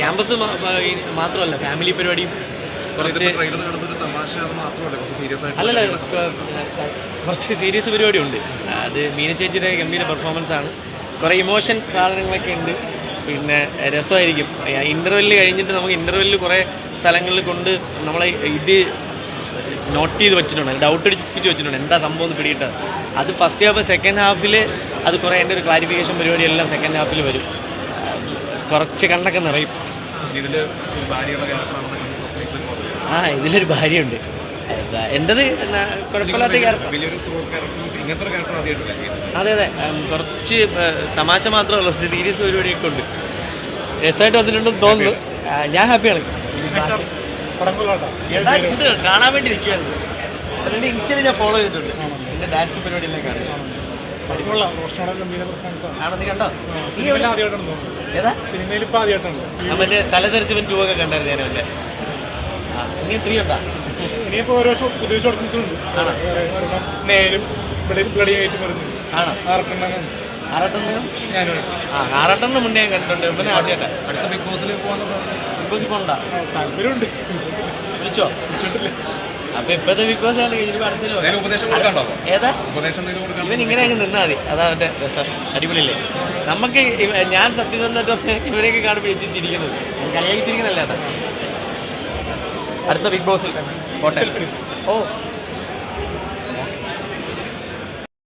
Campus മാത്രമല്ല family പരിപാടിയും കുറച്ച് അല്ലല്ല കുറച്ച് സീരിയസ് പരിപാടി ഉണ്ട് അത് മീന ചേച്ചിയുടെ ഗംഭീര പെർഫോമൻസ് ആണ്. കുറേ ഇമോഷൻ സാധനങ്ങളൊക്കെ ഉണ്ട്. പിന്നെ രസമായിരിക്കും. ഇന്റർവെല്ല് കഴിഞ്ഞിട്ട് നമുക്ക് ഇന്റർവെല്ലിൽ കുറേ സ്ഥലങ്ങളിൽ കൊണ്ട് നമ്മളെ ഇത് നോട്ട് ചെയ്ത് വെച്ചിട്ടുണ്ട്. ഡൗട്ട് അടിപ്പിച്ച് വെച്ചിട്ടുണ്ട്. എന്താ സംഭവം എന്ന് പിടിയിട്ട് അത് ഫസ്റ്റ് ഹാഫ് സെക്കൻഡ് ഹാഫിൽ അത് കുറേ എന്റെ ഒരു ക്ലാരിഫിക്കേഷൻ പരിപാടി എല്ലാം സെക്കൻഡ് ഹാഫിൽ വരും. കുറച്ച് കണ്ണൊക്കെ നിറയും. ആ ഇതിലൊരു ഭാര്യയുണ്ട്. എന്റെത് കുഴപ്പമില്ലാത്ത അതെ അതെ. കുറച്ച് തമാശ മാത്രമല്ല സീരിയസ് പരിപാടിയൊക്കെ ഉണ്ട്. രസമായിട്ട് വന്നിട്ടുണ്ടെന്ന് തോന്നുന്നു. ഞാൻ ഹാപ്പിയാണ് ഇത് കാണാൻ വേണ്ടി ഇരിക്കുകയായിരുന്നു അതിന്റെ ഇൻസ്റ്റയിൽ ഞാൻ ഫോളോ ചെയ്തിട്ടുണ്ട്. എന്റെ ഡാൻസ് പരിപാടി എല്ലാം കാണും ആണോ? നീ കണ്ടോ? നീ എവിടെ- ഏതാ? സിനിമയിൽ ഇപ്പൊ ആദ്യമായിട്ടാണ്. ആ, മറ്റേ തലതെറിച്ചവൻ ടൂ ഒക്കെ കണ്ടായിരുന്നു ഞാൻ അവന്റെ. ആ നീ ത്രീ ഉണ്ടാ? ഇനിയിപ്പോ ഓരോ ഷോ- പുതിയ ഷോർട്ട് ഫിലിംസ് ഉണ്ട്. ആണോ? വേറെ ഒരെണ്ണം നേരും ഇവിടെ ബ്ലഡിയായിട്ട് വരുന്നു. ആണോ? ആർക്കെണ്ണം ആറാട്ടെണ്ണം ഞാനും. ആ മുന്നേ ഞാൻ കണ്ടിട്ടുണ്ട്. പിന്നെ ആദ്യമായിട്ടാ. അടുത്ത ബിഗ് ബോസിലേക്ക് ബിഗ് ബോസ് പോണ്ടാ. താല്പര്യമുണ്ട്. വിളിച്ചോ? അപ്പൊ ഇപ്പഴത്തെ ബിഗ് ബോസ് ആണ്. ഉപദേശം കൊടുക്കാണ്ടോ ഏതാ? ഉപദേശം എന്തെങ്കിലും കൊടുക്കാൻ ഇവൻ ഇങ്ങനെ അങ്ങ് നിന്നാ മതി. അതാ അവന്റെ രസം. അടിപൊളിയല്ലേ? നമുക്ക് ഞാൻ സത്യസന്ധമായിട്ട് ഇവരെയൊക്കെ കാണുമ്പോൾ എത്തി ചിരിക്കുന്നത് ഞാൻ കളിയാക്കി അടുത്ത ബിഗ് ബോസിൽ. പോട്ടെ. ഓ